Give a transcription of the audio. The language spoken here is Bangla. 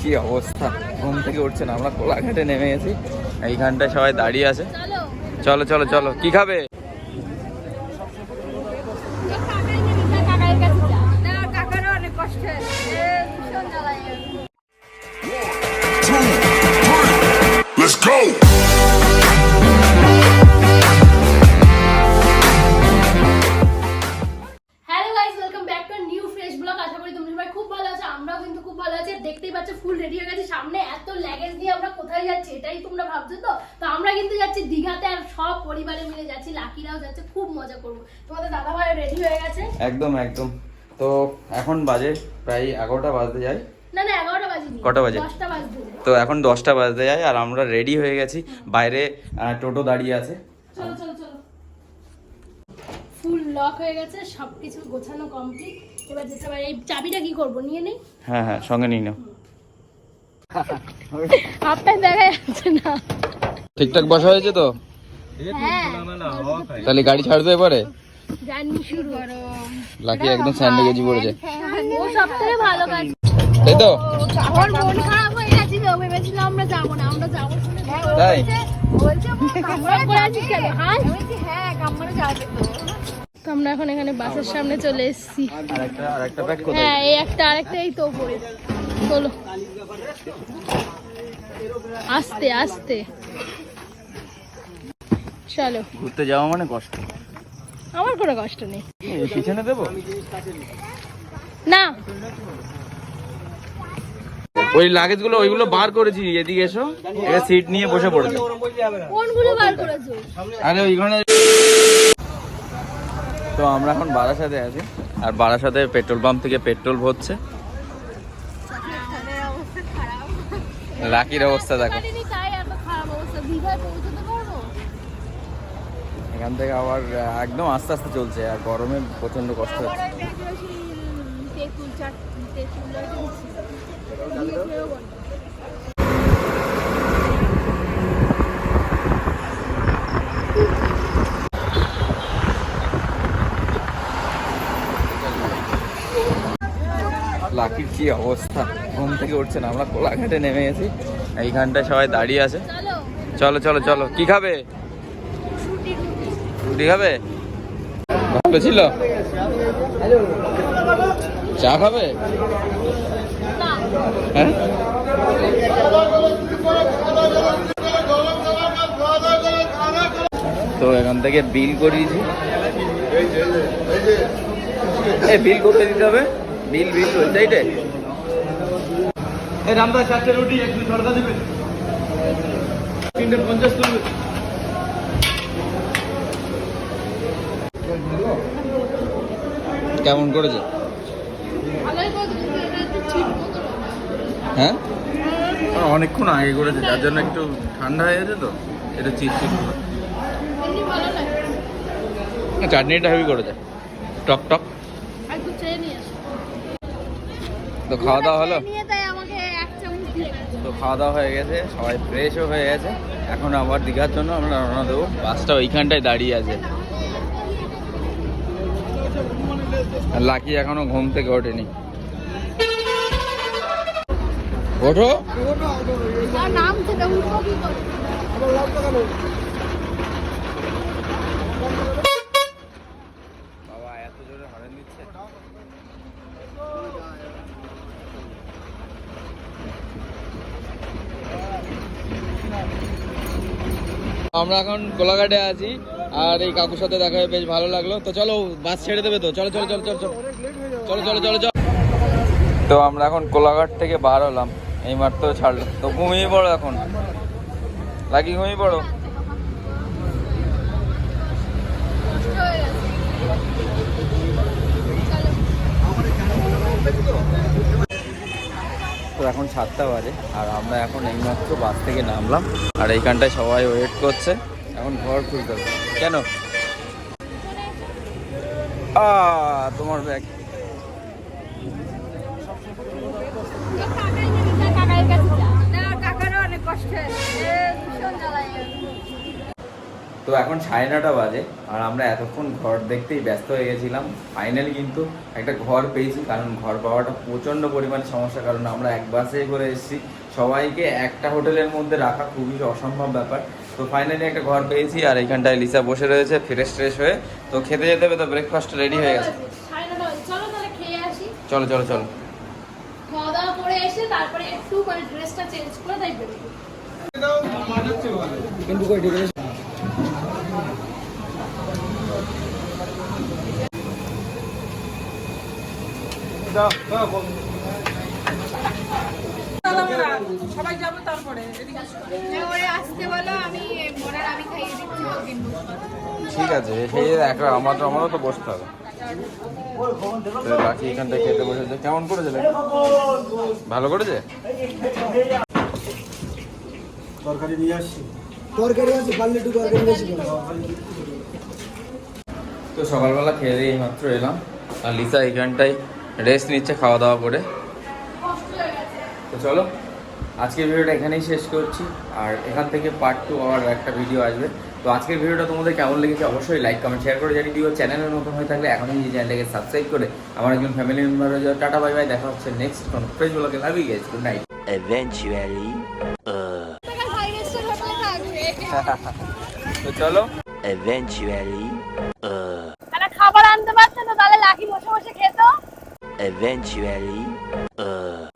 কি অবস্থা? ঘুম থেকে উঠছে না, আমরা কোলাঘাটে নেমে গেছি। এইখানটায় সবাই দাঁড়িয়ে আছে। চলো চলো চলো, কি খাবে? Let's কাছে সামনে এত ল্যাগেজ দিয়ে আমরা কোথায় যাচ্ছি এটাই তোমরা ভাবছ তো? তো আমরা কিন্তু যাচ্ছি দীঘাতে আর সব পরিবারে মিলে যাচ্ছি লাকিরাও যাচ্ছে খুব মজা করব। তোমাদের দাদা ভাই রেডি হয়ে গেছে? একদম একদম। তো এখন বাজে প্রায় এগারোটা বাজতে যায়। না না এগারোটা বাজিনি কটা বাজে? দশটা বাজতে তো এখন দশটা বাজতে যায় আর আমরা রেডি হয়ে গেছি। বাইরে টোটো দাঁড়িয়ে আছে। চলো চলো চলো। ফুল লক হয়ে গেছে সবকিছু গোছানো কমপ্লিট এবার যেতে পারি এই চাবিটা কি করব নিয়ে নেই? হ্যাঁ হ্যাঁ সঙ্গে নিয়ে নাও। দেখা যাচ্ছে না। ঠিকঠাক বসা হয়েছে তো? তাহলে গাড়ি ছাড়তে পারে লাকি একদম স্যান্ডে গেজি পড়েছে। তো? তাই? তো আমরা এখন এখানে বাসের সামনে চলে এসেছি। হ্যাঁ এই একটা আরেকটা এই তো উপরে। চলো। আস্তে আস্তে। চলো। ঘুরতে যাওয়া মানে কষ্ট? আমার কোনো কষ্ট নেই। পিছনে দেবো? না। ওই লাগেজগুলো ওইগুলো বার করেছি এদিকে এসো। এটা সিট নিয়ে বসে পড়েছে কোনগুলো বার করেছ? আরে ওইখানে তো আমরা এখন বারাসাতে আছি। আর বারাসাতে পেট্রোল পাম্প থেকে পেট্রোল ভরছে। লাকির অবস্থা দেখো। এখান থেকে আবার একদম আস্তে আস্তে চলছে, আর গরমে প্রচণ্ড কষ্ট হচ্ছে। তেঁতুল চাট তেঁতুল লাকির কি অবস্থা? ঘুম থেকে উঠছে না আমরা কোলাঘাটে নেমে গেছি। এইখানটায় সবাই দাঁড়িয়ে আছে। চলো চলো চলো। কি খাবে? রুটি খাবে? ভালো ছিল? চা খাবে? হ্যাঁ? তো এখান থেকে বিল করিয়েছি। বিল করতে দিতে হবে? বিল বিল ওই সাইডে এই রামদা চারটে রুটি এক দুই তড়কা দেবে। তিনটে পঞ্চাশ তুলবে কেমন করেছে? একটু না। হ্যাঁ অনেকক্ষণ আগে করেছে যার জন্য একটু ঠান্ডা হয়ে গেছে তো এটা চিট চিট এমনি চাটনিটা হেভি করেছে। টক টক আর একটু চেয়ে নিয়ে আসো তো খাওয়া দাওয়া হলো? তো খাওয়া দাওয়া হয়ে গেছে সবাই ফ্রেশও হয়ে গেছে। এখন আবার দীঘার জন্য আমরা রওনা দেবো। বাসটা ওইখানটায় দাঁড়িয়ে আছে। আর লাকি এখনও ঘুম থেকে ওঠেনি। ওঠো। নাম সেটা উঠবো কি করে বাবা এত জোরে আমরা এখন কোলাঘাটে আছি, আর এই কাকুর সাথে দেখা হয়ে বেশ ভালো লাগল। তো চলো, বাস ছেড়ে দেবে তো? চলো চলো চলো চলো চলো চলো চলো চলো। চলো তো আমরা এখন কোলাঘাট থেকে বার হলাম। এই মাত্র ছাড়লো। তো ঘুমিয়ে পড়ো এখন। লাগি, ঘুমিয়ে পড়ো কষ্ট হয়ে গেছে তো এখন সাতটা বাজে, আর আমরা এখন এইমাত্র বাস থেকে নামলাম, আর এইখানটায় সবাই ওয়েট করছে। এখন ঘর খুলতে হবে। কেন? তোমার ব্যাগ তো এখন সাড়ে নটা বাজে আর আমরা এতক্ষণ ঘর দেখতেই ব্যস্ত হয়ে গেছিলাম। ফাইনালি কিন্তু একটা ঘর পেয়েছি কারণ ঘর পাওয়াটা প্রচণ্ড পরিমাণে সমস্যা কারণ আমরা এক বাসে করে এসেছি। সবাইকে একটা হোটেলের মধ্যে রাখা খুবই অসম্ভব ব্যাপার। তো ফাইনালি একটা ঘর পেয়েছি আর এইখানটায় লিসা বসে রয়েছে ফ্রেশ ট্রেশ হয়ে। তো খেতে যেতে হবে তো ব্রেকফাস্ট রেডি হয়ে গেছে। চলো তাহলে খেয়ে আসি। চলো চলো চলো। খাওয়া দাওয়া করে এসে তারপরে একটু মানে ড্রেসটা চেঞ্জ করে তাই বেরোবো। সবাই যাবে তারপরে এদিকে আসো। ওরে আসতে বলো আমি আমি খাইয়ে দিচ্ছি ঠিক আছে সেই একটা আমার তো আমারও তো বসতে হবে। তো বাকি এখানটায় খেতে বসেছে কেমন করেছে ভালো করেছে? তরকারি নিয়ে আসছি। তরকারি আছে পারলে একটু তরকারি বেশি তো সকালবেলা খেয়ে দিয়ে মাত্র এলাম। আর লিসা এইখানটায় রেস্ট নিচ্ছে খাওয়া দাওয়া করে। হয়ে তো চলো আজকের ভিডিওটা এখানেই শেষ করছি। আর এখান থেকে পার্ট টু আবার একটা ভিডিও আসবে। তো আজকের ভিডিওটা তোমাদের কেমন লেগেছে অবশ্যই লাইক কমেন্ট শেয়ার করে জানিয়ে দিও। চ্যানেলের নতুন হয়ে থাকলে এখনই এই চ্যানেলটাকে সাবস্ক্রাইব করে আমার একজন ফ্যামিলি মেম্বার হয়ে যাও। টাটা বাই বাই দেখা হচ্ছে নেক্সট কোন ফ্রেশ ব্লগে love you guys good night Eventually, তো চলো। eventually, uh, তাহলে খাবার আনতে পারছে না তাহলে লাকি বসে বসে খেতো eventually, uh.